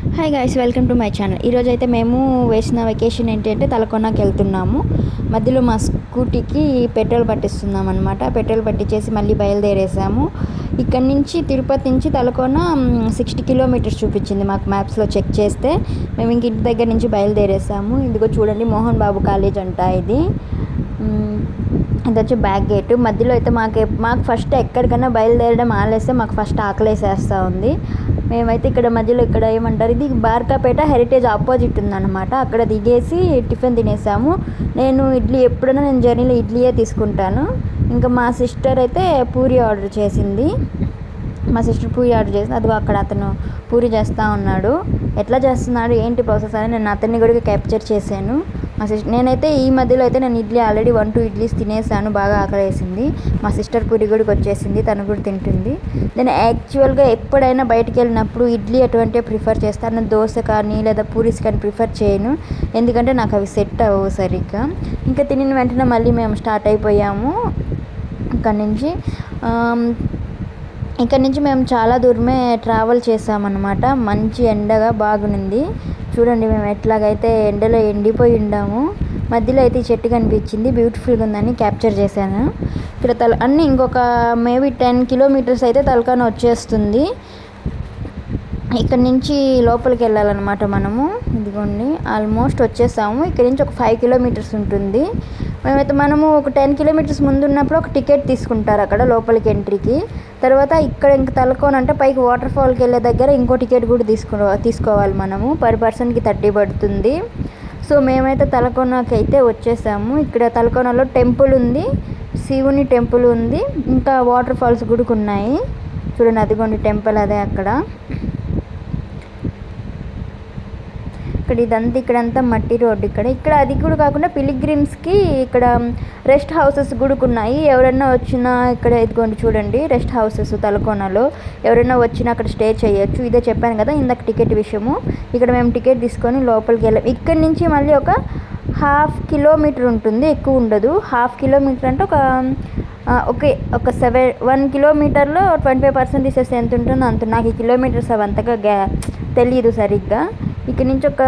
Hi guys welcome to my channel ఈరోజు అయితే మేము వేసిన వెకేషన్ ఏంటంటే తలకొనకి వెళ్తున్నాము. మధ్యలో మా స్కూటీకి పెట్రోల్ పట్టిస్తున్నాం అనమాట పెట్రోల్ పట్టించేసి మళ్ళీ బయలుదేరేసాము. ఇక్కడ నుంచి తిరుపతి నుంచి తలకోన సిక్స్టీ కిలోమీటర్స్ చూపించింది మాకు మ్యాప్స్లో చెక్ చేస్తే. మేము ఇంక ఇంటి దగ్గర నుంచి బయలుదేరేసాము. ఇదిగో చూడండి మోహన్ బాబు కాలేజ్ అంట ఇది. ఇది వచ్చి బ్యాక్ గేట్ మధ్యలో అయితే మాకు మాకు ఫస్ట్ ఎక్కడికైనా బయలుదేరడం ఆలేస్తే మాకు ఫస్ట్ ఆకలేసేస్తూ ఉంది. మేమైతే ఇక్కడ మధ్యలో ఇక్కడ ఏమంటారు? ఇది బార్కాపేట హెరిటేజ్ ఆపోజిట్ ఉందన్నమాట. అక్కడ దిగేసి టిఫిన్ తినేసాము. నేను ఇడ్లీ ఎప్పుడైనా నేను జర్నీలో ఇడ్లీయే తీసుకుంటాను. ఇంకా మా సిస్టర్ అయితే పూరి ఆర్డర్ చేసింది. మా సిస్టర్ పూరి ఆర్డర్ చేసింది. అది అక్కడ అతను పూరి చేస్తూ ఉన్నాడు. ఎట్లా చేస్తున్నాడు? ఏంటి ప్రాసెస్ అని నేను అతన్ని కూడా క్యాప్చర్ చేశాను. మా సిస్టర్ నేనైతే ఈ మధ్యలో అయితే నేను idli already one two idlis తినేసాను బాగా ఆకలేసింది. మా సిస్టర్ పూరి కూడా వచ్చేసింది తను కూడా తింటుంది. నేను యాక్చువల్గా ఎప్పుడైనా బయటకు వెళ్ళినప్పుడు ఇడ్లీ అటువంటి ప్రిఫర్ చేస్తాను దోశ కానీ లేదా పూరీస్ కానీ ప్రిఫర్ చేయను. ఎందుకంటే నాకు అవి సెట్ అవ్వవు సరిగ్గా. ఇంకా తినిన వెంటనే మళ్ళీ మేము స్టార్ట్ అయిపోయాము. అక్కడి నుంచి ఇక్కడ నుంచి మేము చాలా దూరమే ట్రావెల్ చేసామన్నమాట. మంచి ఎండగా బాగుంది. చూడండి మేము ఎట్లాగైతే ఎండలో ఎండిపోయి ఉండాము మధ్యలో అయితే చెట్టు కనిపించింది. బ్యూటిఫుల్గా ఉందని క్యాప్చర్ చేశాను. ఇక్కడ తల అన్నీ ఇంకొక మేబీ టెన్ కిలోమీటర్స్ అయితే తలకాన వచ్చేస్తుంది. ఇక్కడ నుంచి లోపలికి వెళ్ళాలన్నమాట మనము. ఇదిగోండి ఆల్మోస్ట్ వచ్చేసాము. ఇక్కడ నుంచి ఒక ఫైవ్ కిలోమీటర్స్ ఉంటుంది. మేమైతే మనము ఒక టెన్ కిలోమీటర్స్ ముందు ఉన్నప్పుడు ఒక టికెట్ తీసుకుంటారు అక్కడ లోపలికి ఎంట్రీకి తర్వాత ఇక్కడ ఇంక తలకోనంటే పైకి వాటర్ ఫాల్కి వెళ్ళే దగ్గర ఇంకో టికెట్ కూడా తీసుకో తీసుకోవాలి మనము. పర్ పర్సన్కి థర్టీ పడుతుంది. సో మేమైతే తలకోనకి అయితే వచ్చేసాము. ఇక్కడ తలకోనలో టెంపుల్ ఉంది. శివుని టెంపుల్ ఉంది. ఇంకా వాటర్ ఫాల్స్ కూడా ఉన్నాయి చూడండి అదిగోండి టెంపుల్ అదే అక్కడ. ఇక్కడ ఇదంతా ఇక్కడంతా మట్టి రోడ్డు ఇక్కడ. ఇక్కడ అది కూడా కాకుండా పిలిగ్రిమ్స్కి ఇక్కడ రెస్ట్ హౌసెస్ కూడా ఉన్నాయి ఎవరైనా వచ్చినా ఇక్కడ ఇదిగోండి చూడండి రెస్ట్ హౌసెస్ తలకోనలో. ఎవరైనా వచ్చినా అక్కడ స్టే చేయొచ్చు. ఇదే చెప్పాను కదా ఇందాక టికెట్ విషయము. ఇక్కడ మేము టికెట్ తీసుకొని లోపలికి వెళ్ళాం. ఇక్కడి నుంచి మళ్ళీ ఒక హాఫ్ కిలోమీటర్ ఉంటుంది ఎక్కువ ఉండదు. హాఫ్ కిలోమీటర్ అంటే ఒక ఓకే ఒక సెవెన్ వన్ కిలోమీటర్లో ట్వంటీ ఫైవ్ పర్సెంట్ తీసేస్తే ఎంత ఉంటుందో అంత. నాకు ఈ కిలోమీటర్స్ అవి అంతగా గ్యా తెలియదు సరిగ్గా. ఇక్కడ నుంచి ఒక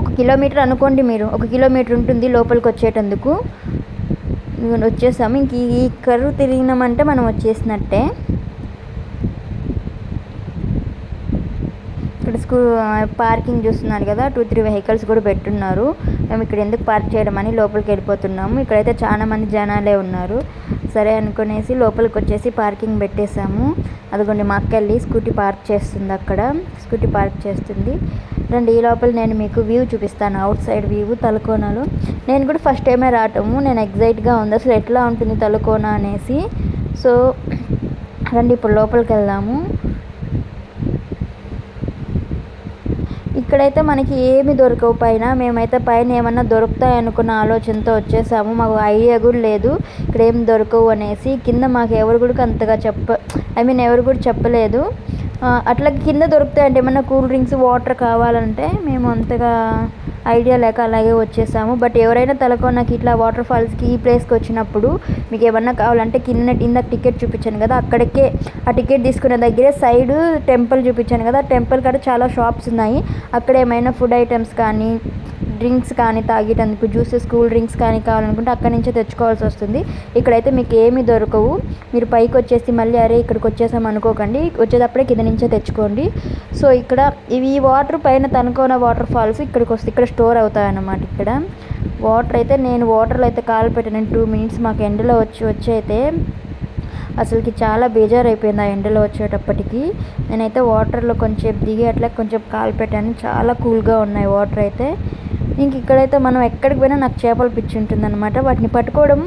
ఒక కిలోమీటర్ అనుకోండి మీరు. ఒక కిలోమీటర్ ఉంటుంది లోపలికి వచ్చేటందుకు. వచ్చేసాము. ఇంక ఈ కర్వ్ తిరిగినామంటే మనం వచ్చేసినట్టే. ఇక్కడ స్కూ పార్కింగ్ చూస్తున్నారు కదా. టూ త్రీ వెహికల్స్ కూడా పెట్టున్నారు. మేము ఇక్కడ ఎందుకు పార్క్ చేయడం అని లోపలికి వెళ్ళిపోతున్నాము. ఇక్కడైతే చాలా మంది జనాలే ఉన్నారు. సరే అనుకునేసి లోపలికి వచ్చేసి పార్కింగ్ పెట్టేశాము. అదిగోండి మా అక్క వెళ్ళి స్కూటీ పార్క్ చేస్తుంది అక్కడ. స్కూటీ పార్క్ చేస్తుంది. రండి ఈ లోపల నేను మీకు వ్యూ చూపిస్తాను. అవుట్ సైడ్ వ్యూ తలకోనలో నేను కూడా ఫస్ట్ టైమే రావటము. నేను ఎగ్జైట్గా ఉంది. అసలు ఎట్లా ఉంటుంది తలకోన అనేసి. సో రండి ఇప్పుడు లోపలికి వెళ్దాము. ఇక్కడైతే మనకి ఏమి దొరకవు. పైన మేమైతే పైన ఏమన్నా దొరుకుతాయి అనుకున్న ఆలోచనతో వచ్చేసాము. మాకు ఐడియా కూడా లేదు. ఇక్కడ ఏం దొరకవు అనేసి కింద మాకు ఎవరు కూడా అంతగా చెప్ప ఐ మీన్ ఎవరు కూడా చెప్పలేదు. అట్లా కింద దొరుకుతాయంటే ఏమన్నా కూల్ డ్రింక్స్ వాటర్ కావాలంటే మేము అంతగా ఐడియా లేక అలాగే వచ్చేసాము. బట్ ఎవరైనా తలకోనకి ఇట్లా వాటర్ ఫాల్స్కి ఈ ప్లేస్కి వచ్చినప్పుడు మీకు ఏమన్నా కావాలంటే కింద ఇందాక టికెట్ చూపించాను కదా అక్కడికే ఆ టికెట్ తీసుకునే దగ్గరే సైడ్ టెంపుల్ చూపించాను కదా టెంపుల్ కాడ చాలా షాప్స్ ఉన్నాయి. అక్కడ ఏమైనా ఫుడ్ ఐటమ్స్ కానీ డ్రింక్స్ కానీ తాగేటందుకు జ్యూసెస్ కూల్ డ్రింక్స్ కానీ కావాలనుకుంటే అక్కడి నుంచే తెచ్చుకోవాల్సి వస్తుంది. ఇక్కడైతే మీకు ఏమీ దొరకవు. మీరు పైకి వచ్చేసి మళ్ళీ అరే ఇక్కడికి వచ్చేసాం అనుకోకండి. వచ్చేటప్పుడే కింద నుంచే తెచ్చుకోండి. సో ఇక్కడ ఇవి ఈ వాటర్ పైన తనుకోన వాటర్ ఫాల్స్ ఇక్కడికి వస్తే ఇక్కడ స్టోర్ అవుతాయి అన్నమాట ఇక్కడ. వాటర్ అయితే నేను వాటర్లో అయితే కాలు పెట్టాను. టూ మినిట్స్ మాకు ఎండలో వచ్చి వచ్చి అయితే అసలుకి చాలా బేజారు అయిపోయింది ఆ ఎండలో వచ్చేటప్పటికి. నేనైతే వాటర్లో కొంచెం దిగి అట్లా కొంచెం కాలు పెట్టాను. చాలా కూల్గా ఉన్నాయి వాటర్ అయితే. ఇంక ఇక్కడైతే మనం ఎక్కడికి పోయినా నాకు చేపలు పిచ్చి ఉంటుందన్నమాట. వాటిని పట్టుకోవడం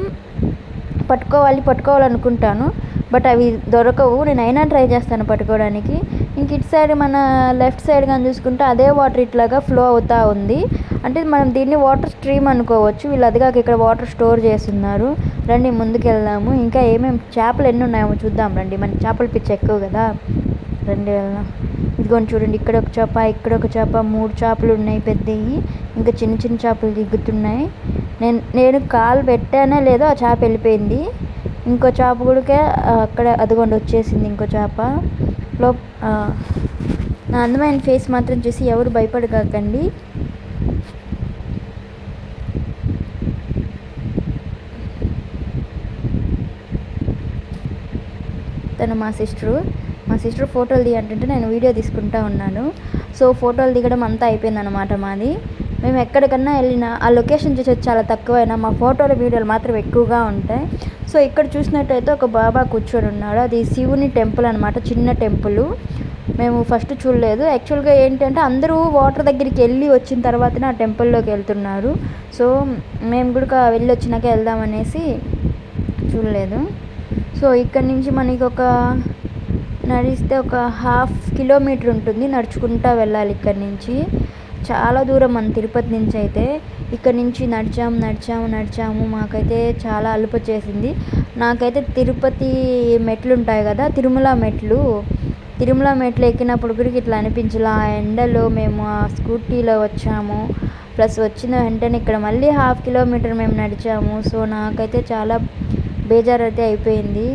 పట్టుకోవాలి పట్టుకోవాలనుకుంటాను. బట్ అవి దొరకవు. నేను అయినా ట్రై చేస్తాను పట్టుకోవడానికి. ఇంక ఇటు సైడ్ మన లెఫ్ట్ సైడ్ కానీ చూసుకుంటే అదే వాటర్ ఇట్లాగా ఫ్లో అవుతూ ఉంది. అంటే మనం దీన్ని వాటర్ స్ట్రీమ్ అనుకోవచ్చు. వీళ్ళు అదిగాక ఇక్కడ వాటర్ స్టోర్ చేస్తున్నారు. రండి ముందుకెళ్దాము. ఇంకా ఏమేమి చేపలు ఎన్ని ఉన్నాయో చూద్దాం రండి. మన చేపలు పిచ్చి ఎక్కువ కదా. రండి వెళ్దాం. ఇదిగోండి చూడండి ఇక్కడ ఒక చేప ఇక్కడ ఒక చేప మూడు చేపలు ఉన్నాయి పెద్దవి ఇంకా చిన్న చిన్న చేపలు దిగుతున్నాయి. నేను నేను కాలు పెట్టానా లేదో ఆ చేప వెళ్ళిపోయింది. ఇంకో చేప కూడా అక్కడ అదిగోండి వచ్చేసింది ఇంకో చేప. లో నా అందమైన ఫేస్ మాత్రం చూసి ఎవరు భయపడకండి. తను మా సిస్టరు. మా సిస్టర్ ఫోటోలు తీయంటుంటే నేను వీడియో తీసుకుంటా ఉన్నాను. సో ఫోటోలు దిగడం అంతా అయిపోయిందన్నమాట మాది. మేము ఎక్కడికన్నా వెళ్ళినా ఆ లొకేషన్ చూసి చాలా తక్కువైనా మా ఫోటోలు వీడియోలు మాత్రం ఎక్కువగా ఉంటాయి. సో ఇక్కడ చూసినట్టయితే ఒక బాబా కూర్చొని ఉన్నాడు. అది శివుని టెంపుల్ అనమాట చిన్న టెంపుల్. మేము ఫస్ట్ చూడలేదు. యాక్చువల్గా ఏంటంటే అందరూ వాటర్ దగ్గరికి వెళ్ళి వచ్చిన తర్వాతనే ఆ టెంపుల్లోకి వెళ్తున్నారు. సో మేము కూడా వెళ్ళి వచ్చినాక వెళ్దామనేసి చూడలేదు. సో ఇక్కడ నుంచి మనకి ఒక నడిస్తే ఒక హాఫ్ కిలోమీటర్ ఉంటుంది. నడుచుకుంటా వెళ్ళాలి ఇక్కడ నుంచి. చాలా దూరం మన తిరుపతి నుంచి అయితే. ఇక్కడ నుంచి నడిచాము నడిచాము నడిచాము. మాకైతే చాలా అలుపు చేసింది. నాకైతే తిరుపతి మెట్లు ఉంటాయి కదా తిరుమల మెట్లు. తిరుమల మెట్లు ఎక్కినప్పుడు కూడా ఇట్లా అనిపించలే. ఆ ఎండలో మేము ఆ స్కూటీలో వచ్చాము. ప్లస్ వచ్చిన వెంటనే ఇక్కడ మళ్ళీ హాఫ్ కిలోమీటర్ మేము నడిచాము. సో నాకైతే చాలా బేజారు అయితే అయిపోయింది.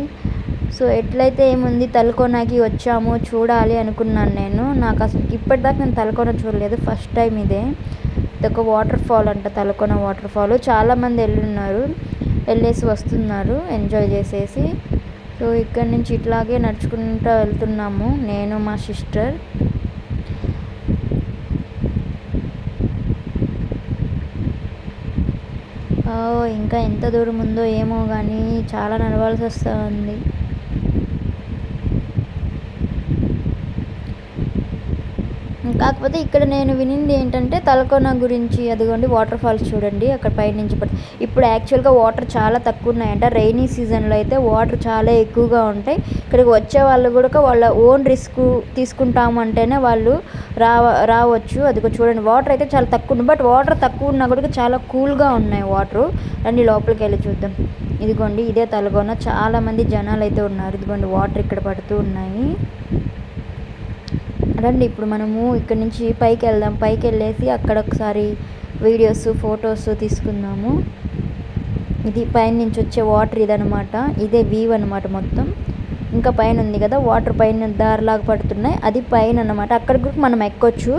సో ఎట్లయితే ఏముంది తలకోనకి వచ్చామో చూడాలి అనుకున్నాను నేను. నాకు అసలు ఇప్పటిదాకా నేను తలకోన చూడలేదు. ఫస్ట్ టైం ఇదే. ఒక వాటర్ ఫాల్ అంట తలకోన వాటర్ ఫాల్. చాలామంది వెళ్ళున్నారు వెళ్ళేసి వస్తున్నారు. ఎంజాయ్ చేసేసి. సో ఇక్కడ నుంచి ఇట్లాగే నడుచుకుంటూ వెళ్తున్నాము. నేను మా సిస్టర్. ఇంకా ఎంత దూరం ఉందో ఏమో కానీ చాలా నడవాల్సి వస్తుంది. కాకపోతే ఇక్కడ నేను వినింది ఏంటంటే తలకోన గురించి అదిగోండి వాటర్ ఫాల్స్ చూడండి అక్కడ పైనుంచి పడి. ఇప్పుడు యాక్చువల్గా వాటర్ చాలా తక్కువ ఉన్నాయంట రైనీ సీజన్లో అయితే వాటర్ చాలా ఎక్కువగా ఉంటాయి. ఇక్కడికి వచ్చే వాళ్ళు కూడా వాళ్ళ ఓన్ రిస్క్ తీసుకుంటాము అంటేనే వాళ్ళు రావ రావచ్చు. అదిగో చూడండి వాటర్ అయితే చాలా తక్కువ ఉంది బట్ వాటర్ తక్కువ ఉన్నా కూడా చాలా కూల్గా ఉన్నాయి వాటర్ రండి లోపలికి వెళ్ళి చూద్దాం. ఇదిగోండి ఇదే తలగొన చాలామంది జనాలు అయితే ఉన్నారు. ఇదిగోండి వాటర్ ఇక్కడ పడుతూ ఉన్నాయి. రండి ఇప్పుడు మనము ఇక్కడ నుంచి పైకి వెళ్దాం. పైకి వెళ్ళేసి అక్కడ ఒకసారి వీడియోస్ ఫొటోస్ తీసుకుందాము. ఇది పైన నుంచి వచ్చే వాటర్ ఇదనమాట ఇదే వ్యూ అనమాట మొత్తం. ఇంకా పైన ఉంది కదా వాటర్ పైన దారిలాగా పడుతున్నాయి. అది పైన అనమాట అక్కడ కూడా మనం ఎక్కొచ్చు.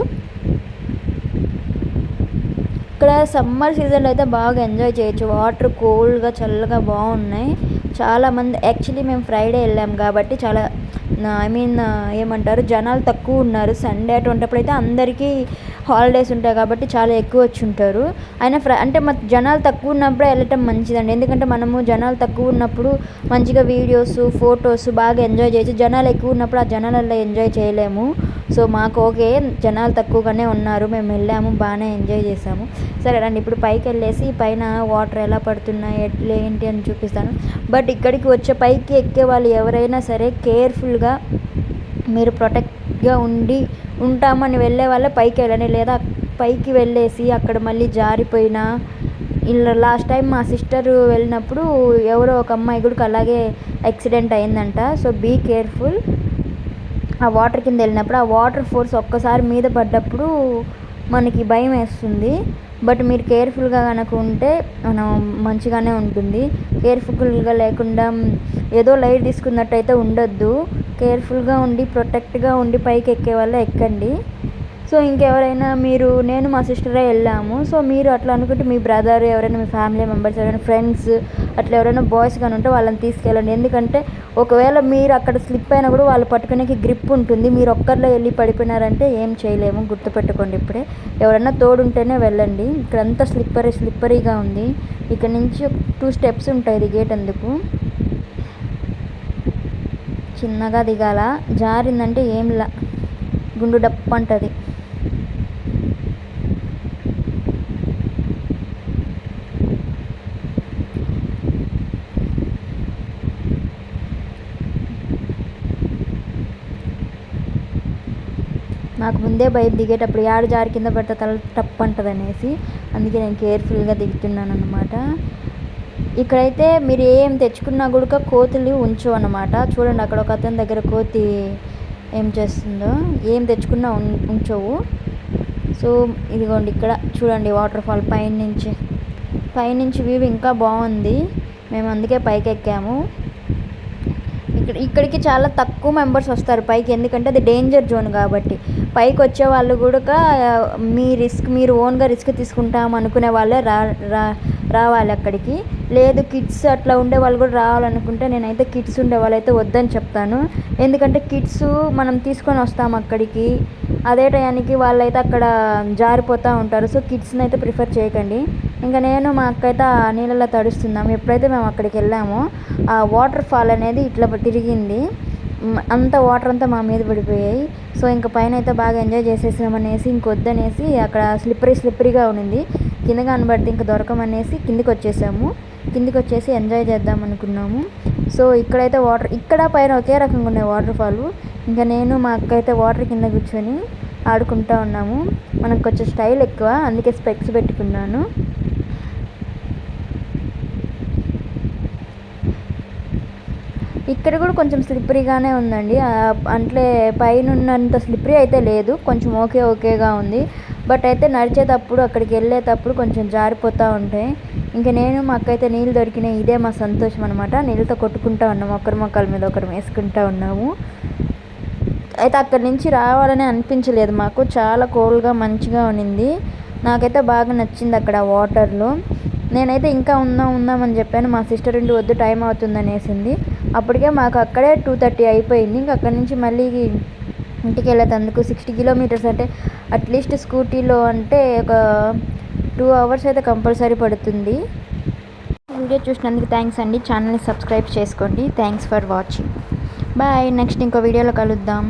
ఇక్కడ సమ్మర్ సీజన్లో అయితే బాగా ఎంజాయ్ చేయొచ్చు. వాటర్ కూల్గా చల్లగా బాగున్నాయి. చాలామంది యాక్చువల్లీ మేము ఫ్రైడే వెళ్ళాం కాబట్టి చాలా ఐ మీన్ ఏమంటారు జనాలు తక్కువ ఉన్నారు. సండే అటువంటిప్పుడు అయితే అందరికీ హాలిడేస్ ఉంటాయి కాబట్టి చాలా ఎక్కువ వచ్చి ఉంటారు. అయినా ఫ్ర అంటే మా జనాలు తక్కువ ఉన్నప్పుడే వెళ్ళటం మంచిదండి. ఎందుకంటే మనము జనాలు తక్కువ ఉన్నప్పుడు మంచిగా వీడియోస్ ఫొటోస్ బాగా ఎంజాయ్ చేయొచ్చు. జనాలు ఎక్కువ ఉన్నప్పుడు ఆ జనాలలో ఎంజాయ్ చేయలేము. సో మాకు ఓకే జనాలు తక్కువగానే ఉన్నారు. మేము వెళ్ళాము బాగానే ఎంజాయ్ చేసాము సరే రండి. ఇప్పుడు పైకి వెళ్ళేసి పైన వాటర్ ఎలా పడుతున్నాయి ఎట్లా ఏంటి అని చూపిస్తాను. బట్ ఇక్కడికి వచ్చే పైకి ఎక్కే వాళ్ళు ఎవరైనా సరే కేర్ఫుల్గా మీరు ప్రొటెక్ట్గా ఉండి ఉంటామని వెళ్ళే వాళ్ళే పైకి వెళ్ళండి లేదా పైకి వెళ్ళేసి అక్కడ మళ్ళీ జారిపోయినా ఇలా లాస్ట్ టైం మా సిస్టర్ వెళ్ళినప్పుడు ఎవరో ఒక అమ్మాయి కూడా అలాగే యాక్సిడెంట్ అయిందంట. So be careful. ఆ వాటర్ కింద వెళ్ళినప్పుడు ఆ వాటర్ ఫోర్స్ ఒక్కసారి మీద పడ్డప్పుడు మనకి భయం వేస్తుంది. బట్ మీరు కేర్ఫుల్గా కనుక ఉంటే మనం మంచిగానే ఉంటుంది. కేర్ఫుల్గా లేకుండా ఏదో లైట్ తీసుకున్నట్టయితే ఉండొద్దు. కేర్ఫుల్గా ఉండి ప్రొటెక్ట్గా ఉండి పైకి ఎక్కే వాళ్ళు ఎక్కండి. సో ఇంకెవరైనా మీరు నేను మా సిస్టరే వెళ్ళాము. సో మీరు అట్లా అనుకుంటే మీ బ్రదర్ ఎవరైనా మీ ఫ్యామిలీ మెంబర్స్ ఎవరైనా ఫ్రెండ్స్ అట్లా ఎవరైనా బాయ్స్ కానీ ఉంటే వాళ్ళని తీసుకెళ్ళండి. ఎందుకంటే ఒకవేళ మీరు అక్కడ స్లిప్ అయినా కూడా వాళ్ళు పట్టుకునేకి గ్రిప్ ఉంటుంది. మీరు ఒక్కరిలో వెళ్ళి పడిపోయినారంటే ఏం చేయలేము. గుర్తుపెట్టుకోండి ఇప్పుడే. ఎవరైనా తోడుంటేనే వెళ్ళండి. ఇక్కడంతా స్లిప్పరీ స్లిప్పరీగా ఉంది. ఇక్కడ నుంచి టూ స్టెప్స్ ఉంటాయి ఇది గేట్ అందుకు. చిన్నగా దిగాల? జారిందంటే ఏం లా? గుండు డప్పు అంటుంది నాకు ముందే భయం దిగేటప్పుడు యాడు జారి కింద పడితే తల టప్ అంటుంది అనేసి అందుకే నేను కేర్ఫుల్గా దిగుతున్నాను అనమాట ఇక్కడైతే మీరు ఏం తెచ్చుకున్నా కూడా కోతులు ఉంచు అనమాట చూడండి అక్కడ ఒక అతని దగ్గర కోతి ఏం చేస్తుందో ఏం తెచ్చుకున్నా ఉంచవు. సో ఇదిగోండి ఇక్కడ చూడండి వాటర్ ఫాల్ పైనుంచి. పైనుంచి వ్యూ ఇంకా బాగుంది. మేము అందుకే పైకి ఎక్కాము ఇక్కడ ఇక్కడికి చాలా తక్కువ మెంబర్స్ వస్తారు పైకి. ఎందుకంటే అది డేంజర్ జోన్ కాబట్టి. పైకి వచ్చే వాళ్ళు కూడా మీ రిస్క్ మీరు ఓన్గా రిస్క్ తీసుకుంటాం అనుకునే వాళ్ళే రా రా రావాలి అక్కడికి లేదు కిడ్స్ అట్లా ఉండే వాళ్ళు కూడా రావాలనుకుంటే నేనైతే కిడ్స్ ఉండే వాళ్ళైతే వద్దని చెప్తాను. ఎందుకంటే కిడ్స్ మనం తీసుకొని వస్తాం అక్కడికి. అదే టయానికి వాళ్ళైతే అక్కడ జారిపోతూ ఉంటారు. సో కిడ్స్ని అయితే ప్రిఫర్ చేయకండి. ఇంకా నేను మా అక్క అయితే ఆ నీళ్ళలో తడుస్తున్నాం ఎప్పుడైతే మేము అక్కడికి వెళ్ళామో ఆ వాటర్ ఫాల్ అనేది ఇట్లా తిరిగింది. అంత వాటర్ అంతా మా మీద పడిపోయాయి. సో ఇంకా పైన అయితే బాగా ఎంజాయ్ చేసేసామనేసి ఇంకొద్దనేసి అక్కడ స్లిప్పరీ స్లిప్పరీగా ఉండింది కింద కనబడితే ఇంకా దొరకమనేసి కిందికి వచ్చేసాము కిందికి వచ్చేసి ఎంజాయ్ చేద్దాం అనుకున్నాము సో ఇక్కడైతే వాటర్ ఇక్కడ పైన ఒకే రకంగా ఉన్నాయి వాటర్ ఫాల్ ఇంకా నేను మా అక్క అయితే వాటర్ కింద కూర్చొని ఆడుకుంటా ఉన్నాము. మనకు కొంచెం స్టైల్ ఎక్కువ అందుకే స్పెక్స్ పెట్టుకున్నాను. ఇక్కడ కూడా కొంచెం స్లిప్పరీగానే ఉందండి. అంటే పైన ఉన్నంత స్లిప్పరీ అయితే లేదు. కొంచెం ఓకే ఓకేగా ఉంది. బట్ అయితే నడిచేటప్పుడు అక్కడికి వెళ్ళేటప్పుడు కొంచెం జారిపోతూ ఉంటాయి ఇంకా నేను మాకైతే నీళ్ళు దొరికినాయి. ఇదే మా సంతోషం అనమాట నీళ్ళతో కొట్టుకుంటా ఉన్నాము. ఒకరి మొక్కల మీద ఒకరు వేసుకుంటా ఉన్నాము. అయితే అక్కడి నుంచి రావాలని అనిపించలేదు మాకు. చాలా కూల్గా మంచిగా ఉన్నింది. నాకైతే బాగా నచ్చింది అక్కడ వాటర్లో. నేనైతే ఇంకా ఉందాం ఉందాం అని చెప్పాను. మా సిస్టర్ ఇంటి వద్దు టైం అవుతుంది అనేసింది. అప్పటికే మాకు అక్కడే టూ థర్టీ అయిపోయింది. ఇంకా అక్కడి నుంచి మళ్ళీ ఇంటికి వెళ్ళేటందుకు సిక్స్టీ కిలోమీటర్స్ అంటే అట్లీస్ట్ స్కూటీలో అంటే ఒక టూ అవర్స్ అయితే కంపల్సరీ పడుతుంది. వీడియో చూసినందుకు థ్యాంక్స్ అండి. ఛానల్ని సబ్స్క్రైబ్ చేసుకోండి. Thanks for watching. Bye. Next ఇంకో వీడియోలో కలుద్దాం.